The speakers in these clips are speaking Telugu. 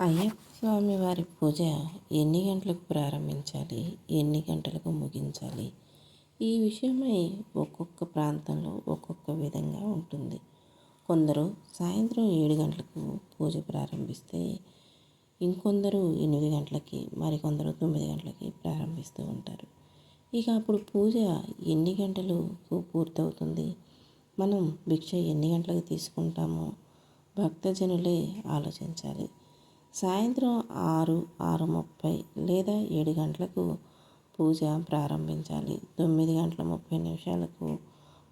అయ్యప్ప స్వామి వారి పూజ ఎన్ని గంటలకు ప్రారంభించాలి? ఎన్ని గంటలకు ముగించాలి? ఈ విషయమై ఒక్కొక్క ప్రాంతంలో ఒక్కొక్క విధంగా ఉంటుంది. కొందరు సాయంత్రం ఏడు గంటలకు పూజ ప్రారంభిస్తే ఇంకొందరు ఎనిమిది గంటలకి మరికొందరు తొమ్మిది గంటలకి ప్రారంభిస్తూ ఉంటారు. ఇక అప్పుడు పూజ ఎన్ని గంటలకు పూర్తవుతుంది? మనం భిక్ష ఎన్ని గంటలకు తీసుకుంటామో భక్తజనులే ఆలోచించాలి. సాయంత్రం ఆరు ఆరు ముప్పై లేదా ఏడు గంటలకు పూజ ప్రారంభించాలి. తొమ్మిది గంటల ముప్పై నిమిషాలకు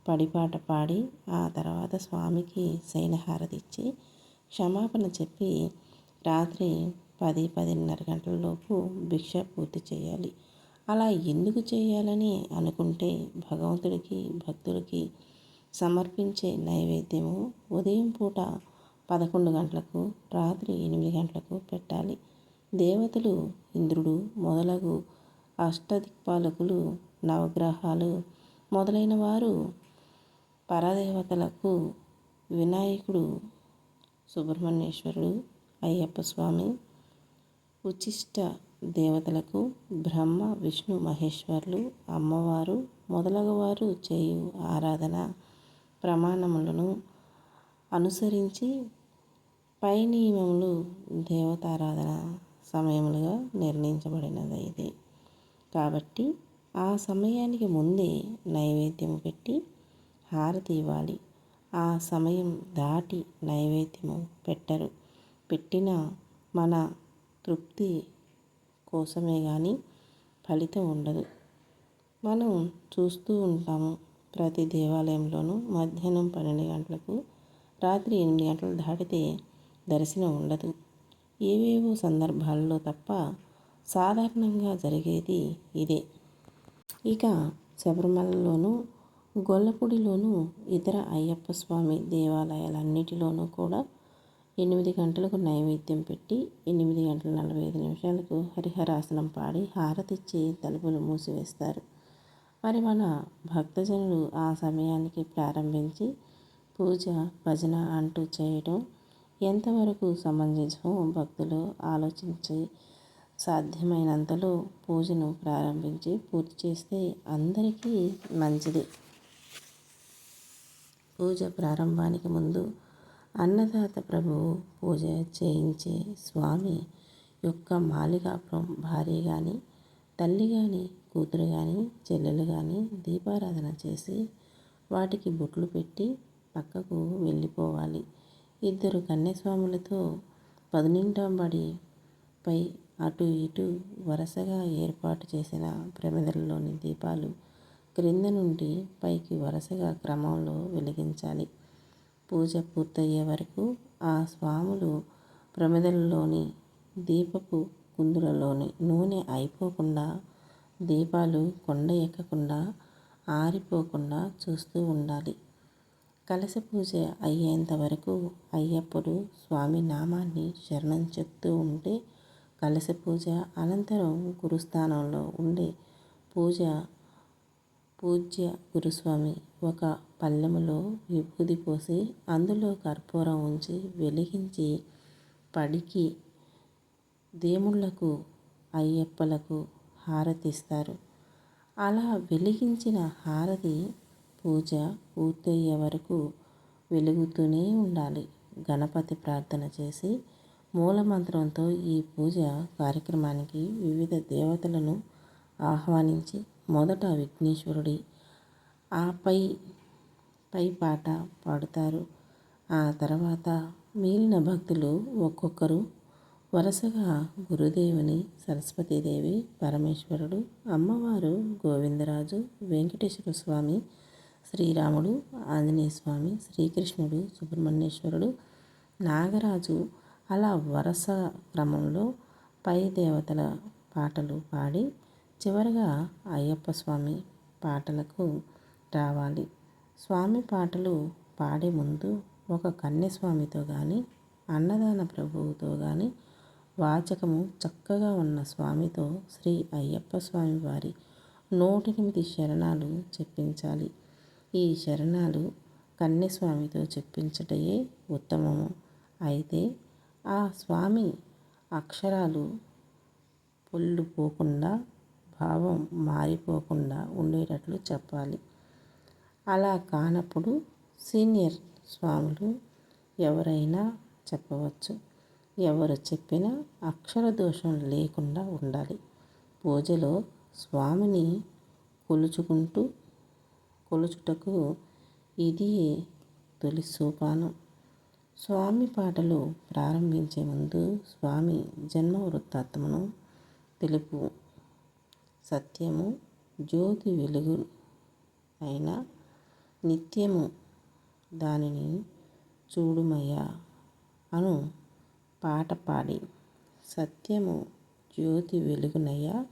పడిపాట పాడి ఆ తర్వాత స్వామికి శైలహారతి ఇచ్చి క్షమాపణ చెప్పి రాత్రి పది పదిన్నర గంటలలోపు భిక్ష పూర్తి చేయాలి. అలా ఎందుకు చేయాలని అనుకుంటే భగవంతుడికి భక్తుడికి సమర్పించే నైవేద్యము ఉదయం పూట పదకొండు గంటలకు రాత్రి ఎనిమిది గంటలకు పెట్టాలి. దేవతలు ఇంద్రుడు మొదలగు అష్టదిక్పాలకులు నవగ్రహాలు మొదలైన వారు పరదేవతలకు వినాయకుడు సుబ్రహ్మణ్యేశ్వరుడు అయ్యప్ప స్వామి ఉచిష్ట దేవతలకు బ్రహ్మ విష్ణు మహేశ్వరులు అమ్మవారు మొదలగువారు చేయు ఆరాధన ప్రమాణములను అనుసరించి పై నియమములు దేవతారాధన సమయములుగా నిర్ణయించబడినది ఇది. కాబట్టి ఆ సమయానికి ముందే నైవేద్యం పెట్టి హారతి ఇవ్వాలి. ఆ సమయం దాటి నైవేద్యము పెట్టరు. పెట్టిన మన తృప్తి కోసమే కానీ ఫలితం ఉండదు. మనం చూస్తూ ఉంటాము ప్రతి దేవాలయంలోనూ మధ్యాహ్నం పన్నెండు గంటలకు రాత్రి ఎనిమిది గంటలు దాటితే దర్శనం ఉండదు. ఏవేవో సందర్భాల్లో తప్ప సాధారణంగా జరిగేది ఇదే. ఇక శబరిమలలోనూ గొల్లపూడిలోనూ ఇతర అయ్యప్ప స్వామి దేవాలయాలన్నిటిలోనూ కూడా ఎనిమిది గంటలకు నైవేద్యం పెట్టి ఎనిమిది గంటల నలభై ఐదు నిమిషాలకు హరిహరాసనం పాడి హారతిచ్చి తలుపులు మూసివేస్తారు. మరి మన భక్తజనులు ఆ సమయానికి ప్రారంభించి పూజ భజన అంటూ చేయడం ఎంతవరకు సమంజసమో భక్తులు ఆలోచించి సాధ్యమైనంతలో పూజను ప్రారంభించి పూర్తి చేస్తే అందరికీ మంచిది. పూజ ప్రారంభానికి ముందు అన్నదాత ప్రభువు పూజ చేయించే స్వామి యొక్క మాలికాపురం భార్య కానీ తల్లి కానీ కూతురు కానీ చెల్లెలు కానీ దీపారాధన చేసి వాటికి బొట్లు పెట్టి పక్కకు వెళ్ళిపోవాలి. ఇద్దరు కన్యస్వాములతో పదునింటాంబడి పై అటు ఇటు వరుసగా ఏర్పాటు చేసిన ప్రమిదలలోని దీపాలు క్రింద నుండి పైకి వరుసగా క్రమంలో వెలిగించాలి. పూజ పూర్తయ్యే వరకు ఆ స్వాములు ప్రమిదలలోని దీపపు కుందులలోని నూనె అయిపోకుండా దీపాలు కొండ ఎక్కకుండా ఆరిపోకుండా చూస్తూ ఉండాలి. కలశ పూజ అయ్యేంత వరకు అయ్యప్పుడు స్వామి నామాన్ని శరణం చెప్తూ ఉంటే కలశ పూజ అనంతరం గురుస్థానంలో ఉండే పూజ పూజ్య గురుస్వామి ఒక పల్లెములో విభూది పోసి అందులో కర్పూరం ఉంచి వెలిగించి పడికి దేవుళ్ళకు అయ్యప్పలకు హారతిస్తారు. అలా వెలిగించిన హారతి పూజ పూర్తయ్యే వరకు వెలుగుతూనే ఉండాలి. గణపతి ప్రార్థన చేసి మూలమంత్రంతో ఈ పూజ కార్యక్రమానికి వివిధ దేవతలను ఆహ్వానించి మొదట విఘ్నేశ్వరుడి ఆపై పై పాట పాడుతారు. ఆ తర్వాత మిగిలిన భక్తులు ఒక్కొక్కరు వరుసగా గురుదేవుని సరస్వతీదేవి పరమేశ్వరుడు అమ్మవారు గోవిందరాజు వెంకటేశ్వర స్వామి శ్రీరాముడు ఆంజనేయస్వామి శ్రీకృష్ణుడు సుబ్రహ్మణ్యేశ్వరుడు నాగరాజు అలా వరుస క్రమంలో పై దేవతల పాటలు పాడి చివరగా అయ్యప్ప స్వామి పాటలకు రావాలి. స్వామి పాటలు పాడే ముందు ఒక కన్యస్వామితో కానీ అన్నదాన ప్రభువుతో కానీ వాచకము చక్కగా ఉన్న స్వామితో శ్రీ అయ్యప్ప స్వామి వారి నూటెనిమిది శరణాలు చెప్పించాలి. ఈ శరణాలు కన్యస్వామితో చెప్పించటయే ఉత్తమము. అయితే ఆ స్వామి అక్షరాలు పొల్లు పోకుండా భావం మారిపోకుండా ఉండేటట్లు చెప్పాలి. అలా కానప్పుడు సీనియర్ స్వాములు ఎవరైనా చెప్పవచ్చు. ఎవరు చెప్పినా అక్షర దోషం లేకుండా ఉండాలి. పూజలో స్వామిని కొలుచుకుంటూ కొలుచుటకు ఇది తొలి సోపానం స్వామి పాటలు ప్రారంభించే ముందు స్వామి జన్మ వృత్తాత్మను తెలుపు. సత్యము జ్యోతి వెలుగు అయిన నిత్యము దానిని చూడుమయ్యా అను పాట పాడి. సత్యము జ్యోతి వెలుగునయ్యా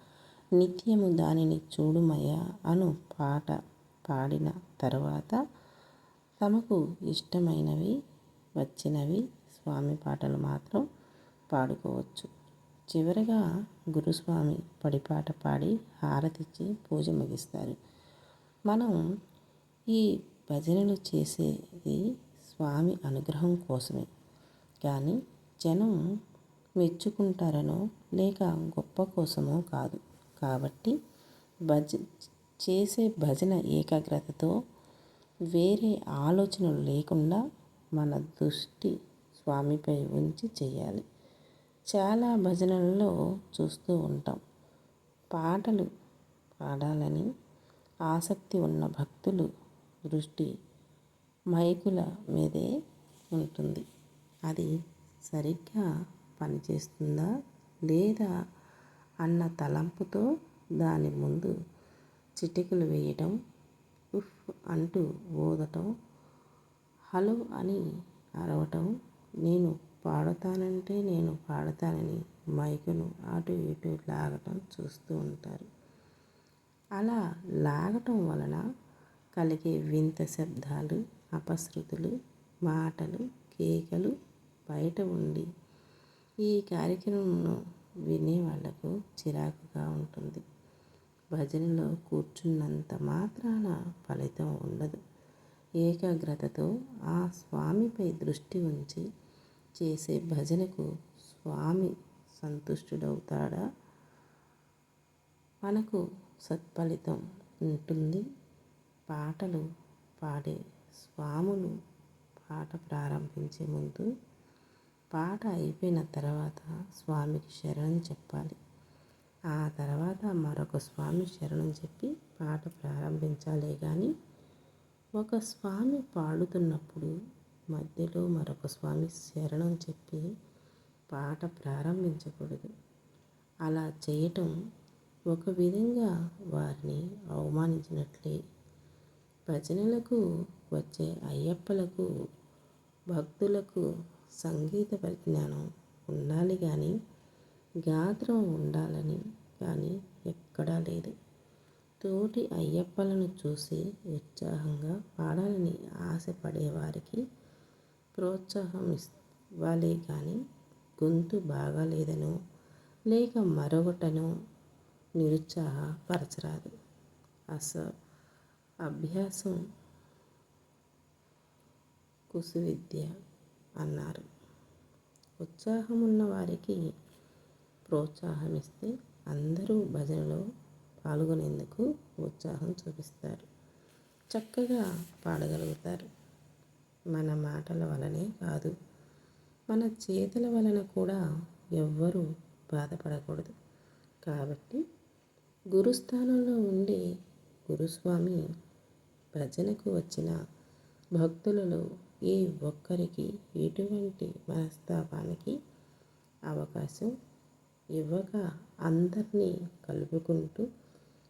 నిత్యము దానిని చూడుమయ్య అను పాట పాడిన తర్వాత తమకు ఇష్టమైనవి వచ్చినవి స్వామి పాటలు మాత్రం పాడుకోవచ్చు. చివరగా గురుస్వామి పడిపాట పాడి హారతిచ్చి పూజ ముగిస్తారు. మనం ఈ భజనలు చేసేది స్వామి అనుగ్రహం కోసమే. కానీ జనం మెచ్చుకుంటారనో లేక గొప్ప కోసమో కాదు. కాబట్టి భజ చేసే భజన ఏకాగ్రతతో వేరే ఆలోచనలు లేకుండా మన దృష్టి స్వామిపై ఉంచి చేయాలి. చాలా భజనలలో చూస్తూ ఉంటాం. పాటలు పాడాలని ఆసక్తి ఉన్న భక్తులు దృష్టి మైకుల మీదే ఉంటుంది. అది సరిగ్గా పనిచేస్తుందా లేదా అన్న తలంపుతో దాని ముందు చిటికలు వేయటం ఉఫ్ అంటూ ఊదటం హలో అని అరవటం నేను పాడతానంటే నేను పాడతానని మైకును అటు ఇటు లాగటం చూస్తూ ఉంటారు. అలా లాగటం వలన కలిగే వింత శబ్దాలు అపశృతులు మాటలు కేకలు బయట ఉండి ఈ కార్యక్రమంను వినే వాళ్ళకు చిరాకుగా ఉంటుంది. భజనలో కూర్చున్నంత మాత్రాన ఫలితం ఉండదు. ఏకాగ్రతతో ఆ స్వామిపై దృష్టి ఉంచి చేసే భజనకు స్వామి సంతుష్టుడవుతాడా? మనకు సత్ఫలితం ఉంటుంది. పాటలు పాడే స్వాములు పాట ప్రారంభించే ముందు పాట అయిపోయిన తర్వాత స్వామికి శరణం చెప్పాలి. ఆ తర్వాత మరొక స్వామి శరణం చెప్పి పాట ప్రారంభించాలే కానీ ఒక స్వామి పాడుతున్నప్పుడు మధ్యలో మరొక స్వామి శరణం చెప్పి పాట ప్రారంభించకూడదు. అలా చేయటం ఒక విధంగా వారిని అవమానించినట్లే. భజనలకు వచ్చే అయ్యప్పలకు భక్తులకు సంగీత పరిజ్ఞానం ఉండాలి కానీ గాత్రం ఉండాలని కానీ ఎక్కడా లేదు. తోటి అయ్యప్పలను చూసి ఉత్సాహంగా పాడాలని ఆశపడేవారికి ప్రోత్సాహం ఇవ్వాలి కానీ గొంతు బాగాలేదనో లేక మరొకటనో నిరుత్సాహపరచరాదు. అస అభ్యాసం కుసువిద్య అన్నారు. ఉత్సాహం ఉన్న వారికి ప్రోత్సాహం ఇస్తే అందరూ భజనలో పాల్గొనేందుకు ఉత్సాహం చూపిస్తారు. చక్కగా పాడగలుగుతారు. మన మాటల వలనే కాదు మన చేతుల వలన కూడా ఎవ్వరూ బాధపడకూడదు. కాబట్టి గురుస్థానంలో ఉండే గురుస్వామి భజనకు వచ్చిన భక్తులలో ఏ ఒక్కరికి ఎటువంటి మనస్తాపానికి అవకాశం ఇవ్వక అందరినీ కలుపుకుంటూ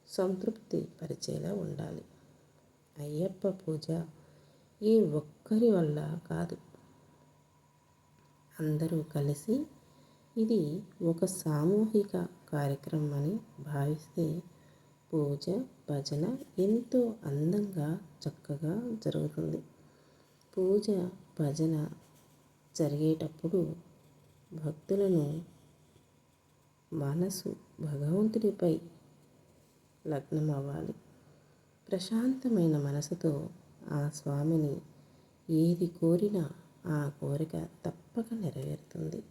సంతృప్తి పరిచేలా ఉండాలి. అయ్యప్ప పూజ ఏ ఒక్కరి వల్ల కాదు. అందరూ కలిసి ఇది ఒక సామూహిక కార్యక్రమం అని భావిస్తే పూజ భజన ఎంతో అందంగా చక్కగా జరుగుతుంది. పూజ భజన జరిగేటప్పుడు భక్తులను మనసు భగవంతుడిపై లగ్నం అవ్వాలి ప్రశాంతమైన మనసుతో ఆ స్వామిని ఏది కోరినా ఆ కోరిక తప్పక నెరవేరుతుంది.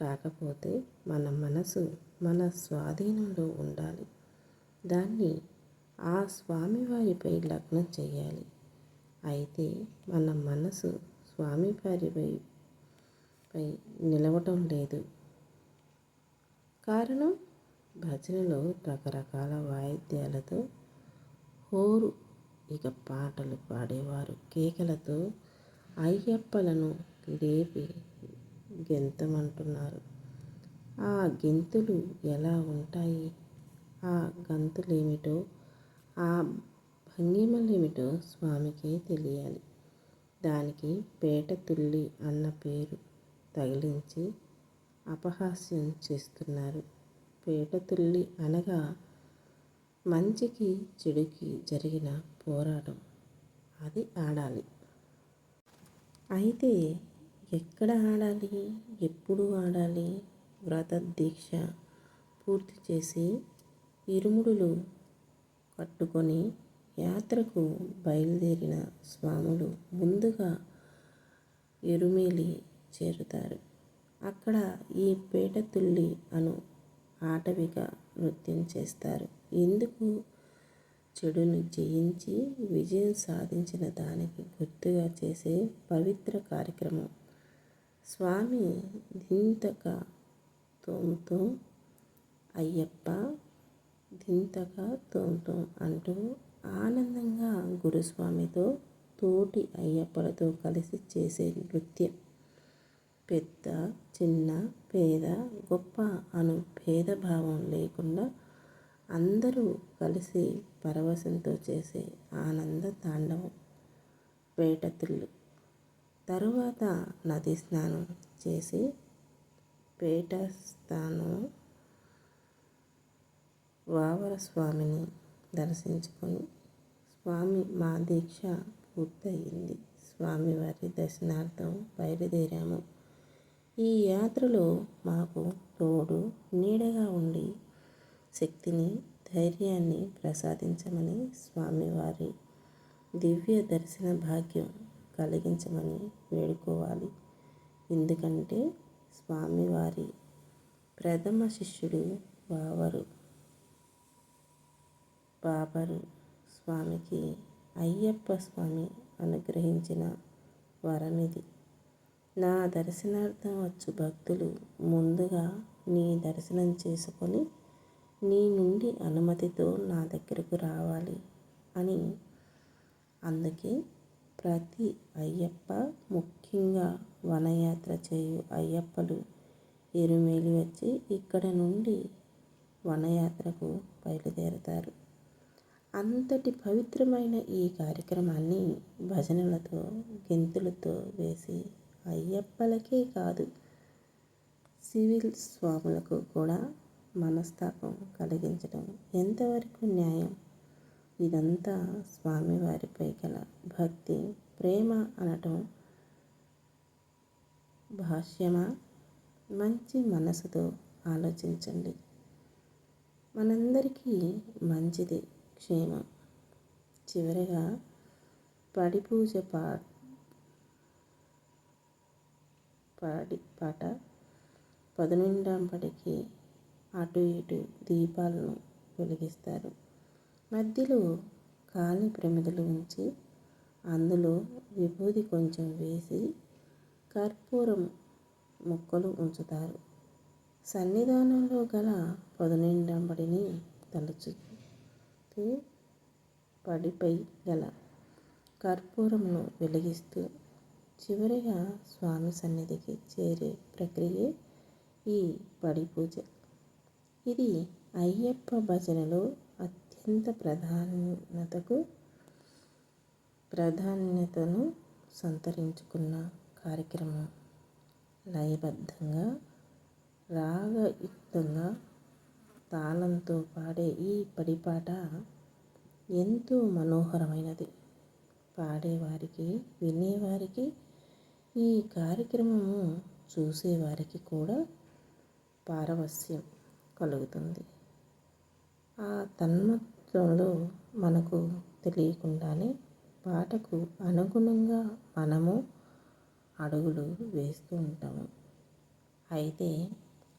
కాకపోతే మన మనసు మన స్వాధీనంలో ఉండాలి. దాన్ని ఆ స్వామివారిపై లగ్నం చేయాలి. అయితే మన మనసు స్వామివారిపై పై నిలవటం లేదు. కారణం? భజనలో రకరకాల వాయిద్యాలతో హోరు ఇక పాటలు పాడేవారు. కేకలతో అయ్యప్పలను లేపి గెంతమంటున్నారు. ఆ గెంతులు ఎలా ఉంటాయి? ఆ గంతులేమిటో ఆ భంగిమలేమిటో స్వామికే తెలియాలి. దానికి పేట తుల్లి అన్న పేరు తగిలించి అపహాస్యం చేస్తున్నారు. పేట తుల్లి అనగా మంచికి చెడుకి జరిగిన పోరాటం. అది ఆడాలి. అయితే ఎక్కడ ఆడాలి? ఎప్పుడు ఆడాలి? వ్రత దీక్ష పూర్తి చేసి ఇరుముడులు కట్టుకొని యాత్రకు బయలుదేరిన స్వాములు ముందుగా ఎరుమేలి చేరుతారు. అక్కడ ఈ పేటతుల్లి అను ఆటవిగా నృత్యం చేస్తారు. ఎందుకు చెడును జయించి విజయం సాధించిన దానికి గుర్తుగా చేసే పవిత్ర కార్యక్రమం. స్వామి దింతక తోంతో అయ్యప్ప దింతక తోంతో అంటూ ఆనందంగా గురుస్వామితో తోటి అయ్యప్పలతో కలిసి చేసే నృత్యం. పెద్ద చిన్న పేద గొప్ప అను భేదభావం లేకుండా అందరూ కలిసి పరవశంతో చేసే ఆనంద తాండవం. పేటతుళ్ళు తరువాత నది స్నానం చేసి పేట స్నానం వావర స్వామిని దర్శించుకొని స్వామి మా దీక్ష పూర్తయింది. స్వామివారి దర్శనార్థం బయలుదేరాము. ఈ యాత్రలో మాకు తోడు నీడగా ఉండి శక్తిని ధైర్యాన్ని ప్రసాదించమని స్వామివారి దివ్య దర్శన భాగ్యం కలిగించమని వేడుకోవాలి. ఎందుకంటే స్వామివారి ప్రథమ శిష్యుడు బావరు బాబరు స్వామికి అయ్యప్ప స్వామి అనుగ్రహించిన వరమిది నా దర్శనార్థం వచ్చు భక్తులు ముందుగా నీ దర్శనం చేసుకొని నీ నుండి అనుమతితో నా దగ్గరకు రావాలి అని అందుకే ప్రతి అయ్యప్ప ముఖ్యంగా వనయాత్ర చేయు అయ్యప్పలు ఎరుమేలి వచ్చి ఇక్కడ నుండి వనయాత్రకు బయలుదేరతారు. అంతటి పవిత్రమైన ఈ కార్యక్రమాన్ని భజనలతో గెంతులతో వేసి అయ్యప్పలకే కాదు. సివిల్ స్వాములకు కూడా మనస్తాపం కలిగించడం ఎంతవరకు న్యాయం? ఇదంతా స్వామివారిపై గల భక్తి ప్రేమ అనటం భాష్యమా? మంచి మనసుతో ఆలోచించండి. మనందరికీ మంచిది క్షేమం. చివరిగా పడిపూజ పూజ పా పాడి పాట పదునిండాం పడికి అటు ఇటు దీపాలను వెలిగిస్తారు. మధ్యలో కాలి ప్రమిదలు ఉంచి అందులో విభూది కొంచెం వేసి కర్పూరం ముక్కలు ఉంచుతారు. సన్నిధానంలో గల పదునిండంబడిని తలుచుతూ పడిపై గల కర్పూరమును వెలిగిస్తూ చివరిగా స్వామి సన్నిధికి చేరే ప్రక్రియే ఈ పడి పూజ. ఇది అయ్యప్ప భజనలో అత్యంత ప్రధానతకు ప్రాధాన్యతను సంతరించుకున్న కార్యక్రమం. లయబద్ధంగా రాగయుక్తంగా తాళంతో పాడే ఈ పడిపాట ఎంతో మనోహరమైనది. పాడేవారికి వినేవారికి ఈ కార్యక్రమము చూసేవారికి కూడా పారవస్యం కలుగుతుంది. ఆ తన్మత్వంలో మనకు తెలియకుండానే పాటకు అనుగుణంగా మనము అడుగులు వేస్తూ ఉంటాము. అయితే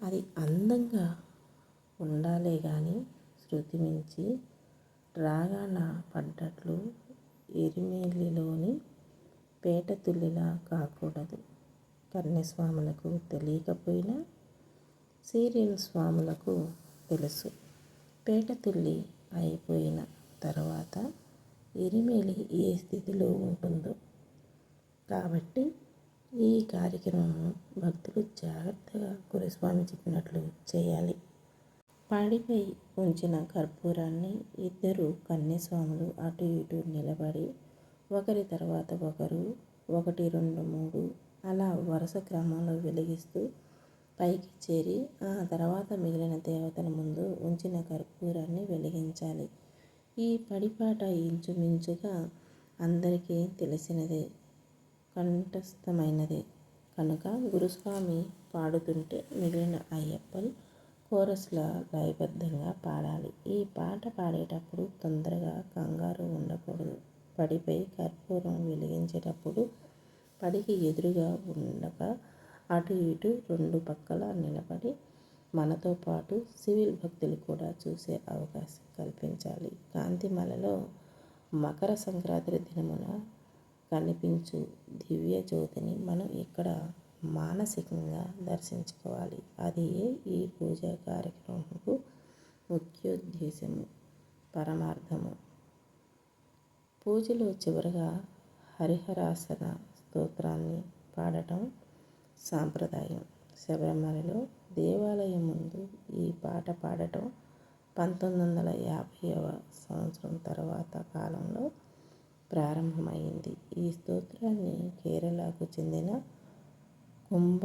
అది అందంగా ఉండాలే కానీ శృతి మించి రాగాన పడ్డట్లు ఎరిమేలిలోని పేటతుల్లిలా కాకూడదు. కన్యస్వాములకు తెలియకపోయినా సీరియల్ స్వాములకు తెలుసు. పేట తుల్లి అయిపోయిన తర్వాత ఎరిమేలి ఏ స్థితిలో ఉంటుందో. కాబట్టి ఈ కార్యక్రమం భక్తులు జాగ్రత్తగా గురుస్వామి చెప్పినట్లు చేయాలి. పాడిపై ఉంచిన కర్పూరాన్ని ఇద్దరు కన్యస్వాములు అటు ఇటు నిలబడి ఒకరి తర్వాత ఒకరు ఒకటి రెండు మూడు అలా వరుస క్రమంలో వెలిగిస్తూ పైకి చేరి ఆ తర్వాత మిగిలిన దేవతల ముందు ఉంచిన కర్పూరాన్ని వెలిగించాలి. ఈ పడిపాట ఇంచుమించుగా అందరికీ తెలిసినదే కంఠస్థమైనదే. కనుక గురుస్వామి పాడుతుంటే మిగిలిన అయ్యప్పలు కోరస్లా లయబద్ధంగా పాడాలి. ఈ పాట పాడేటప్పుడు తొందరగా కంగారు ఉండకూడదు. పడిపై కర్పూరం వెలిగించేటప్పుడు పడికి ఎదురుగా ఉండక అటు ఇటు రెండు పక్కల నిలబడి మనతో పాటు సివిల్ భక్తులు కూడా చూసే అవకాశం కల్పించాలి. కాంతిమలలో మకర సంక్రాంతి దినమున కనిపించు దివ్య జ్యోతిని మనం ఇక్కడ మానసికంగా దర్శించుకోవాలి. అది ఈ పూజా కార్యక్రమంకు ముఖ్యోద్దేశము పరమార్థము. పూజలో చివరగా హరిహరాసన స్తోత్రాన్ని పాడటం సాంప్రదాయం. శబరిమలలో దేవాలయం ముందు ఈ పాట పాడటం పంతొమ్మిది వందల యాభైవ సంవత్సరం తర్వాత కాలంలో ప్రారంభమైంది. ఈ స్తోత్రాన్ని కేరళకు చెందిన కుంభ